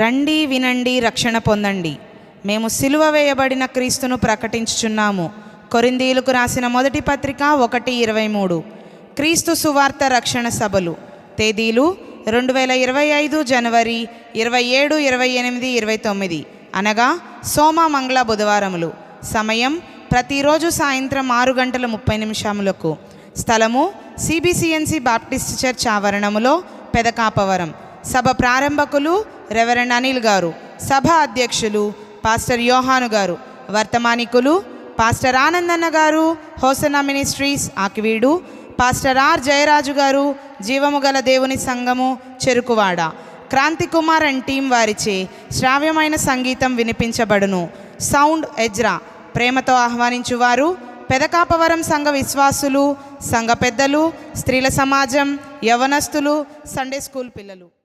రండి వినండి రక్షణ పొందండి. మేము సిలువ వేయబడిన క్రీస్తును ప్రకటించుచున్నాము. కొరిందీలకు రాసిన మొదటి పత్రిక ఒకటి ఇరవై మూడు. క్రీస్తు సువార్త రక్షణ సభలు. తేదీలు రెండు వేల ఇరవై ఐదు జనవరి ఇరవై ఏడు ఇరవై ఎనిమిది ఇరవై తొమ్మిది. అనగా సోమ మంగళ బుధవారములు. సమయం ప్రతిరోజు సాయంత్రం ఆరు గంటల ముప్పై నిమిషములకు. స్థలము సిబిసిఎన్సి బాప్టిస్ట్ చర్చ్ ఆవరణములో పెదకాపవరం. సభ ప్రారంభకులు రెవరెండ్ అనిల్ గారు సభ అధ్యక్షులు పాస్టర్ యోహాను గారు వర్తమానికులు పాస్టర్ ఆనందన్న గారు Hosanna ministries Akividu pastor R Jayaraju గారు జీవము గల దేవుని సంఘము చెరుకువాడ. క్రాంతి కుమార్ అండ్ టీం వారిచే శ్రావ్యమైన సంగీతం వినిపించబడును. Sound Ezra. ప్రేమతో ఆహ్వానించువారు పెదకాపవరం సంఘ విశ్వాసులు సంఘ పెద్దలు స్త్రీల సమాజం యవనస్తులు సండే స్కూల్ పిల్లలు.